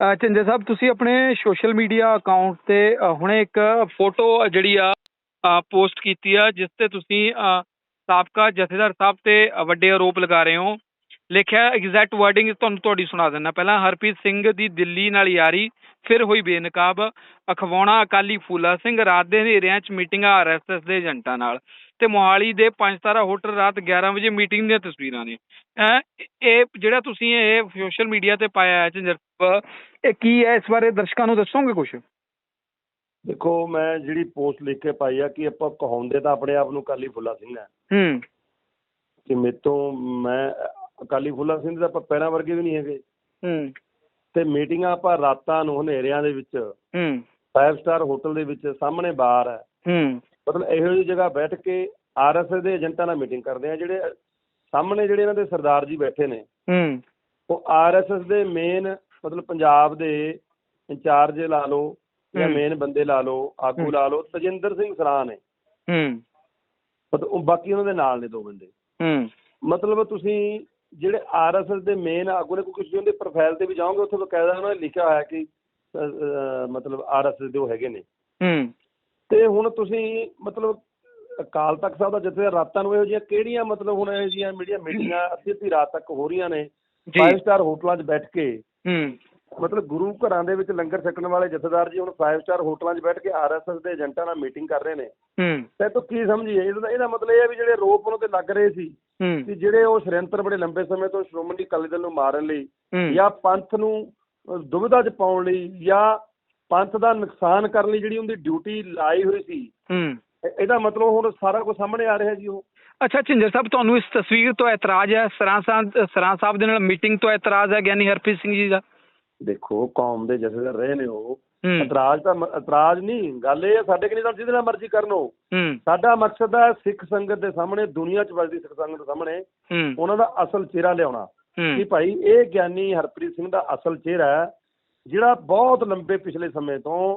ਅਹ ਸਾਹਿਬ, ਤੁਸੀਂ ਆਪਣੇ social media account ਤੇ ਹੁਣੇ ਇੱਕ ਫੋਟੋ ਜਿਹੜੀ ਆ ਪੋਸਟ ਕੀਤੀ ਆ, ਜਿਸ ਤੇ ਤੁਸੀਂ ਸਾਬਕਾ ਜਥੇਦਾਰ ਸਾਹਿਬ ਤੇ ਵੱਡੇ ਆਰੋਪ ਲਗਾ ਰਹੇ ਹੋ। ਲਿਖਿਆ ਐਗਜ਼ੈਕਟ ਵਰਡਿੰਗ ਤੁਹਾਨੂੰ ਤੁਹਾਡੀ ਸੁਣਾ ਦਿੰਦਾ। ਪਹਿਲਾਂ ਹਰਪ੍ਰੀਤ ਸਿੰਘ ਦੀ ਦਿੱਲੀ ਨਾਲ ਯਾਰੀ ਫਿਰ ਹੋਈ ਬੇਨਕਾਬ। ਅਖਵਾਉਣਾ ਅਕਾਲੀ ਫੂਲਾ ਸਿੰਘ ਰਾਤ ਦੇ ਹਨੇਰਿਆਂ 'ਚ ਮੀਟਿੰਗਾਂ ਆਰਐਸਐਸ ਦੇ ਏਜੰਟਾਂ ਨਾਲ। ਤੇ ਮੋਹਾਲੀ ਦੇ ਪੰਜ ਤਾਰਾ ਹੋਟਲ ਰਾਤ 11 ਵਜੇ ਮੀਟਿੰਗ ਦੀਆਂ ਤਸਵੀਰਾਂ ਨੇ। ਇਹ ਜਿਹੜਾ ਤੁਸੀਂ ਇਹ ਸੋਸ਼ਲ ਮੀਡੀਆ ਤੇ ਪਾਇਆ ਹੈ ਸਾਹਿਬ, ਇਹ ਕੀ ਹੈ? ਇਸ ਬਾਰੇ ਦਰਸ਼ਕਾਂ ਨੂੰ ਦੱਸੋਗੇ ਕੁਝ ਦੇਖੋ ਮੈਂ ਜਿਹੜੀ ਪੋਸਟ ਲਿਖ ਕੇ ਪਾਈ ਆ ਕਿ ਆਪਾਂ ਕਹਾਉਂਦੇ ਤਾਂ ਆਪਣੇ ਆਪ ਨੂੰ ਅਕਾਲੀ ਫੁੱਲਾ ਸਿੰਘ ਹੈ ਹੂੰ। ਕਿ ਮੇਤੋਂ ਮੈਂ ਅਕਾਲੀ ਫੁੱਲਾ ਸਿੰਘ ਦੇ ਆਪਾਂ ਪਹਿਲਾਂ ਵਰਗੇ ਵੀ ਨਹੀਂ ਹੈਗੇ। ਹੂੰ। ਤੇ ਮੀਟਿੰਗਾਂ ਆਪਾਂ ਰਾਤਾਂ ਨੂੰ ਹਨੇਰਿਆਂ ਦੇ ਵਿੱਚ ਹੂੰ। ਫਾਈਵ ਸਟਾਰ ਹੋਟਲ ਦੇ ਵਿੱਚ ਸਾਹਮਣੇ ਬਾਰ ਹੈ। ਹੂੰ। ਮਤਲਬ ਇਹੋ ਜਿਹੀ ਜਗ੍ਹਾ ਬੈਠ ਕੇ ਆਰਐਸਐਸ ਦੇ ਏਜੰਟਾਂ ਨਾਲ ਮੀਟਿੰਗ ਕਰਦੇ ਆ ਜਿਹੜੇ ਸਾਹਮਣੇ ਜਿਹੜੇ ਇਹਨਾਂ ਦੇ ਸਰਦਾਰ ਜੀ ਬੈਠੇ ਨੇ। ਹੂੰ। ਉਹ ਆਰਐਸਐਸ ਦੇ ਮੇਨ ਮਤਲਬ ਪੰਜਾਬ ਦੇ ਇੰਚਾਰਜ ਲਾ ਲਓ ਜਾਂ। ਮੇਨ ਬੰਦੇ ਲਾ ਲਓ ਆਗੂ। ਲਾ ਲਓ ਤਜਿੰਦਰ ਸਿੰਘ ਸਰਾਂ ਨੇ। ਹੂੰ। ਮਤਲਬ ਉਹ ਬਾਕੀ ਉਹਨਾਂ ਦੇ ਨਾਲ ਨੇ ਦੋ ਬੰਦੇ। ਹੂੰ। ਮਤਲਬ ਤੁਸੀਂ ਜਿਹੜੇ ਆਰਐਸਐਸ ਦੇ ਮੇਨ ਆਗੂ ਨੇ ਕੋਈ ਕਿਸੇ ਉਹਦੇ ਪ੍ਰੋਫਾਈਲ ਤੇ ਵੀ ਜਾਓਗੇ ਉੱਥੇ ਬਕਾਇਦਾ ਉਹਨਾਂ ਨੇ ਲਿਖਿਆ ਹੋਇਆ ਕਿ ਮਤਲਬ ਆਰਐਸਐਸ ਦੇ ਉਹ ਹੈਗੇ ਨੇ। ਹੂੰ। ਤੇ ਹੁਣ ਤੁਸੀਂ ਮਤਲਬ ਅਕਾਲ ਤਖਤ ਸਾਹਿਬ ਦਾ ਜਿੱਥੇ ਰਾਤਾਂ ਨੂੰ ਇਹੋ ਜਿਹੀਆਂ ਕਿਹੜੀਆਂ ਮਤਲਬ ਹੁਣ ਇਹੋ ਜਿਹੀਆਂ ਮੀਡੀਆ ਮੀਟਿੰਗਾਂ ਅੱਧੀ ਅੱਧੀ ਰਾਤ ਤੱਕ ਹੋ ਰਹੀਆਂ ਨੇ ਫਾਈਵ ਸਟਾਰ ਹੋਟਲਾਂ 'ਚ ਬੈਠ ਕੇ ਹੂੰ। ਮਤਲਬ ਗੁਰੂ ਘਰਾਂ ਦੇ ਵਿੱਚ ਲੰਗਰ ਛਕਣ ਵਾਲੇ ਜਥੇਦਾਰ ਜੀ ਹੁਣ ਫਾਈਵ ਸਟਾਰ ਹੋਟਲਾਂ 'ਚ ਬੈਠ ਕੇ ਆਰਐਸਐਸ ਦੇ ਏਜੰਟਾਂ ਨਾਲ ਮੀਟਿੰਗ ਕਰ ਰਹੇ ਨੇ। ਹੂੰ। ਤੇ ਤੂੰ ਕੀ ਸਮਝੀਏ? ਇਹਦਾ ਇਹਦਾ ਮਤਲਬ ਇਹ ਹੈ ਵੀ ਜਿਹੜੇ ਰੋਪ ਉਹਨਾਂ ਤੇ ਲੱਗ ਰਹੇ ਸੀ ਕਿ ਜਿਹੜੇ ਉਹ ਸ਼ਰੰਤਰ ਬੜੇ ਲੰਬੇ ਸਮੇਂ ਤੋਂ ਸ਼੍ਰੋਮਣੀ ਅਕਾਲੀ ਦਲ ਨੂੰ ਮਾਰਨ ਲਈ ਜਾਂ ਪੰਥ ਨੂੰ ਦੁਵਿਧਾ 'ਚ ਪਾਉਣ ਲਈ ਜਾਂ ਪੰਥ ਦਾ ਨੁਕਸਾਨ ਕਰਨ ਲਈ ਜਿਹੜੀ ਉਹਦੀ ਡਿਊਟੀ ਲਾਈ ਹੋਈ ਸੀ। ਇਹਦਾ ਮਤਲਬ ਹੁਣ ਸਾਰਾ ਕੁਝ ਸਾਹਮਣੇ ਆ ਰਿਹਾ ਜੀ ਉਹ। ਅੱਛਾ ਝਿੰਜਰ ਸਾਹਿਬ ਤੁਹਾਨੂੰ ਇਸ ਤਸਵੀਰ ਤੋਂ ਇਤਰਾਜ਼ ਹੈ? ਸਰਾਂ ਸਾਹਿਬ ਸਰਾਂ ਸਾਹਿਬ ਦੇ ਨਾਲ ਮੀਟਿੰਗ ਤੋਂ ਇਤਰਾਜ਼ ਹੈ ਗਿਆਨੀ ਹਰਪ੍ਰੀਤ ਸਿੰਘ ਜੀ ਦਾ? ਦੇਖੋ ਕੌਮ ਦੇ ਜਥੇਦਾਰ ਰਹੇ ਨੇ ਉਹ। ਇਤਰਾਜ਼ ਤਾਂ ਇਤਰਾਜ਼ ਨਹੀਂ ਗੱਲ ਇਹ ਸਾਡੇ ਕਿ ਨਹੀਂ ਤਾਂ ਜਿਹਦੇ ਨਾਲ ਮਰਜ਼ੀ ਕਰਨ ਉਹ। ਸਾਡਾ ਮਕਸਦ ਹੈ ਸਿੱਖ ਸੰਗਤ ਦੇ ਸਾਹਮਣੇ ਦੁਨੀਆ 'ਚ ਵੱਸਦੀ ਸਿੱਖ ਸੰਗਤ ਦੇ ਸਾਹਮਣੇ ਉਹਨਾਂ ਦਾ ਅਸਲ ਚਿਹਰਾ ਲਿਆਉਣਾ। ਕਿ ਭਾਈ ਇਹ ਗਿਆਨੀ ਹਰਪ੍ਰੀਤ ਸਿੰਘ ਦਾ ਅਸਲ ਚਿਹਰਾ ਹੈ ਜਿਹੜਾ ਬਹੁਤ ਲੰਬੇ ਪਿਛਲੇ ਸਮੇਂ ਤੋਂ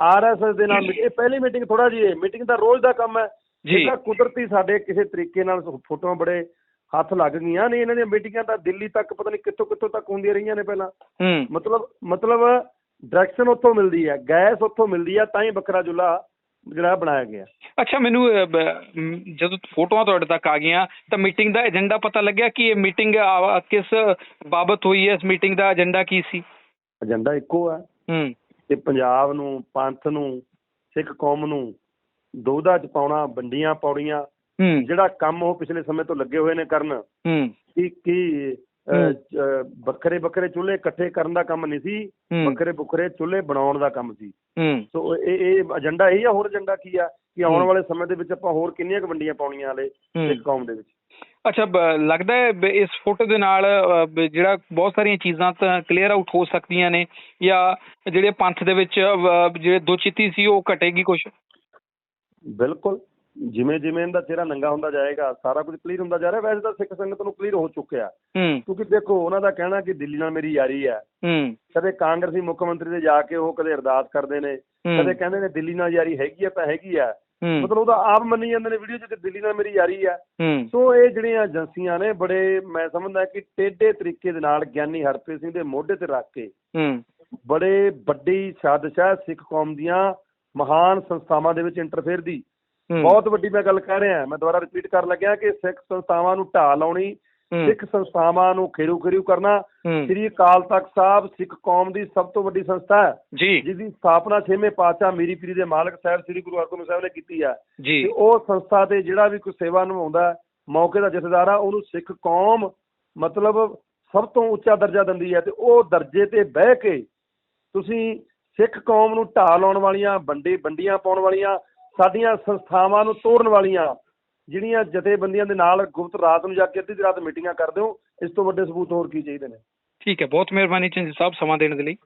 ਆਰਐਸਐਸ ਦੇ ਨਾਲ ਇਹ ਪਹਿਲੀ ਮੀਟਿੰਗ ਥੋੜਾ ਜੀ ਮੀਟਿੰਗ ਦਾ ਰੋਜ਼ ਦਾ ਕੰਮ ਹੈ। ਜੀ। ਇਹ ਤਾਂ ਕੁਦਰਤੀ ਸਾਡੇ ਕਿਸੇ ਤਰੀਕੇ ਨਾਲ ਫੋਟੋਆਂ ਬੜੇ ਹੱਥ ਲੱਗ ਗਈਆਂ ਨੇ ਇਹਨਾਂ ਦੀਆਂ ਮੀਟਿੰਗਾਂ ਤਾਂ ਦਿੱਲੀ ਤੱਕ ਪਤਾ ਨਹੀਂ ਕਿੱਥੋਂ ਕਿੱਥੋਂ ਤੱਕ ਹੁੰਦੀਆਂ ਰਹੀਆਂ ਨੇ ਪਹਿਲਾਂ। ਮਤਲਬ ਮਤਲਬ ਡਾਇਰੈਕਸ਼ਨ ਉੱਥੋਂ ਮਿਲਦੀ ਹੈ ਗੈਸ ਉੱਥੋਂ ਮਿਲਦੀ ਹੈ ਤਾਂ ਹੀ ਬੱਕਰਾ ਚੁੱਲ੍ਹਾ ਜਿਹੜਾ ਬਣਾਇਆ ਗਿਆ। ਅੱਛਾ ਮੈਨੂੰ ਜਦੋਂ ਫੋਟੋਆਂ ਤੁਹਾਡੇ ਤੱਕ ਆ ਗਈਆਂ ਤਾਂ ਮੀਟਿੰਗ ਦਾ ਏਜੰਡਾ ਪਤਾ ਲੱਗਿਆ ਕਿ ਇਹ ਮੀਟਿੰਗ ਕਿਸ ਬਾਬਤ ਹੋਈ ਹੈ ਇਸ ਮੀਟਿੰਗ ਦਾ ਏਜੰਡਾ ਕੀ ਸੀ? ਏਜੰਡਾ ਇੱਕੋ ਹੈ। ਹੂੰ। ਕਿ ਪੰਜਾਬ ਨੂੰ ਪੰਥ ਨੂੰ ਸਿੱਖ ਕੌਮ ਨੂੰ ਦੋਦਾ ਚ ਪਾਉਣਾ ਵੰਡੀਆਂ ਪੌੜੀਆਂ ਹੂੰ। ਜਿਹੜਾ ਕੰਮ ਉਹ ਪਿਛਲੇ ਸਮੇਂ ਤੋਂ ਲੱਗੇ ਹੋਏ ਨੇ ਕਰਨ ਹੂੰ। ਕੀ ਕੀ ਵੱਖਰੇ ਵੱਖਰੇ ਚੁੱਲ੍ਹੇ ਇਕੱਠੇ ਕਰਨ ਦਾ ਕੰਮ ਨਹੀਂ ਸੀ ਵੱਖਰੇ ਵੱਖਰੇ ਚੁੱਲ੍ਹੇ ਬਣਾਉਣ ਦਾ ਕੰਮ ਸੀ। ਸੋ ਇਹ ਇਹ ਏਜੰਡਾ ਇਹੀ ਆ ਹੋਰ ਏਜੰਡਾ ਕੀ ਆ? ਕਿ ਆਉਣ। ਵਾਲੇ ਸਮੇਂ ਦੇ ਵਿੱਚ ਆਪਾਂ ਹੋਰ ਕਿੰਨੀਆਂ ਕੁ ਵੰਡੀਆਂ ਪਾਉਣੀਆਂ ਹਲੇ। ਸਿੱਖ ਕੌਮ ਦੇ ਵਿੱਚ? ਅੱਛਾ ਲੱਗਦਾ ਹੈ ਇਸ ਫੋਟੋ ਦੇ ਨਾਲ ਜਿਹੜਾ ਬਹੁਤ ਸਾਰੀਆਂ ਚੀਜ਼ਾਂ ਤਾਂ ਕਲੀਅਰ ਆਊਟ ਹੋ ਸਕਦੀਆਂ ਨੇ ਜਾਂ ਜਿਹੜੇ ਪੰਥ ਦੇ ਵਿੱਚ ਜਿਹੜੇ ਦੋ ਚਿੱਤੀ ਸੀ ਉਹ ਘਟੇਗੀ ਕੁਛ? ਬਿਲਕੁਲ। ਜਿਵੇਂ ਜਿਵੇਂ ਇਹਦਾ ਚਿਹਰਾ ਨੰਗਾ ਹੁੰਦਾ ਜਾਏਗਾ ਸਾਰਾ ਕੁਝ ਕਲੀਅਰ ਹੁੰਦਾ ਜਾ ਰਿਹਾ। ਵੈਸੇ ਤਾਂ ਸਿੱਖ ਸੰਗਤ ਨੂੰ ਕਲੀਅਰ ਹੋ ਚੁੱਕਿਆ ਕਿਉਂਕਿ ਦੇਖੋ ਉਹਨਾਂ ਦਾ ਕਹਿਣਾ ਕਿ ਦਿੱਲੀ ਨਾਲ ਮੇਰੀ ਯਾਰੀ ਹੈ। ਕਦੇ ਕਾਂਗਰਸੀ ਮੁੱਖ ਮੰਤਰੀ ਦੇ ਜਾ ਕੇ ਉਹ ਕਦੇ ਅਰਦਾਸ ਕਰਦੇ ਨੇ। ਕਦੇ ਕਹਿੰਦੇ ਨੇ ਦਿੱਲੀ ਨਾਲ ਯਾਰੀ ਹੈਗੀ ਆ ਤਾਂ ਹੈਗੀ ਆ ਮਤਲਬ ਉਹਦਾ ਆਪ ਮੰਨੀ ਜਾਂਦੇ ਨੇ ਵੀਡੀਓ 'ਚ ਕਿ ਦਿੱਲੀ ਨਾਲ ਮੇਰੀ ਯਾਰੀ ਆ ਹੂੰ। ਸੋ ਇਹ ਜਿਹੜੀਆਂ ਏਜੰਸੀਆਂ ਨੇ ਬੜੇ ਮੈਂ ਸਮਝਦਾ ਕਿ ਟੇਢੇ ਤਰੀਕੇ ਦੇ ਨਾਲ ਗਿਆਨੀ ਹਰਪ੍ਰੀਤ ਸਿੰਘ ਦੇ ਮੋਢੇ ਤੇ ਰੱਖ ਕੇ ਬੜੇ ਵੱਡੀ ਸਾਜ਼ਿਸ਼ ਹੈ ਸਿੱਖ ਕੌਮ ਦੀਆਂ ਮਹਾਨ ਸੰਸਥਾਵਾਂ ਦੇ ਵਿੱਚ ਇੰਟਰਫੇਅਰ ਦੀ। ਬਹੁਤ ਵੱਡੀ ਮੈਂ ਗੱਲ ਕਹਿ ਰਿਹਾ ਮੈਂ ਦੁਬਾਰਾ ਰਿਪੀਟ ਕਰਨ ਲੱਗਿਆ ਕਿ ਸਿੱਖ ਸੰਸਥਾਵਾਂ ਨੂੰ ਢਾਹ ਲਾਉਣੀ ਸਿੱਖ ਸੰਸਥਾਵਾਂ ਨੂੰ ਖੇਰੂ ਖੇਰੂ ਕਰਨਾ ਸ੍ਰੀ ਅਕਾਲ ਤਖਤ ਸਾਹਿਬ ਸਿੱਖ ਕੌਮ ਦੀ ਸਭ ਤੋਂ ਵੱਡੀ ਸੰਸਥਾ ਹੈ ਜਿਸ ਦੀ ਸਥਾਪਨਾ ਛੇਵੇਂ ਪਾਤਸ਼ਾਹ ਮੀਰੀ ਪੀਰੀ ਦੇ ਮਾਲਕ ਸਾਹਿਬ ਸ੍ਰੀ ਗੁਰੂ ਹਰਗੋਬਿੰਦ ਸਾਹਿਬ ਨੇ ਕੀਤੀ ਹੈ। ਜੀ। ਤੇ ਉਹ ਸੰਸਥਾ ਤੇ ਜਿਹੜਾ ਵੀ ਕੋਈ ਸੇਵਾ ਨਿਭਾਉਂਦਾ ਮੌਕੇ ਦਾ ਜਥੇਦਾਰ ਆ ਉਹਨੂੰ ਸਿੱਖ ਕੌਮ ਮਤਲਬ ਸਭ ਤੋਂ ਉੱਚਾ ਦਰਜਾ ਦਿੰਦੀ ਹੈ ਤੇ ਉਹ ਦਰਜੇ ਤੇ ਬਹਿ ਕੇ ਤੁਸੀਂ ਸਿੱਖ ਕੌਮ ਨੂੰ ਢਾਹ ਲਾਉਣ ਵਾਲੀਆਂ ਵੰਡੇ ਵੰਡੀਆਂ ਪਾਉਣ ਵਾਲੀਆਂ ਸਾਡੀਆਂ ਸੰਸਥਾਵਾਂ ਨੂੰ ਤੋੜਨ ਵਾਲੀਆਂ ਜਿਹੜੀਆਂ ਜਥੇਬੰਦੀਆਂ ਦੇ ਨਾਲ ਗੁਪਤ ਰਾਤ ਨੂੰ ਜਾ ਕੇ ਅੱਧੀ ਰਾਤ ਮੀਟਿੰਗਾਂ ਕਰਦੇ ਹੋ, ਇਸ ਤੋਂ ਵੱਡੇ ਸਬੂਤ ਹੋਰ ਕੀ ਚਾਹੀਦੇ ਨੇ? ਠੀਕ ਹੈ, ਬਹੁਤ ਮਿਹਰਬਾਨੀ ਚੰਦ ਸਾਹਿਬ ਸਮਾਂ ਦੇਣ ਦੇ ਲਈ।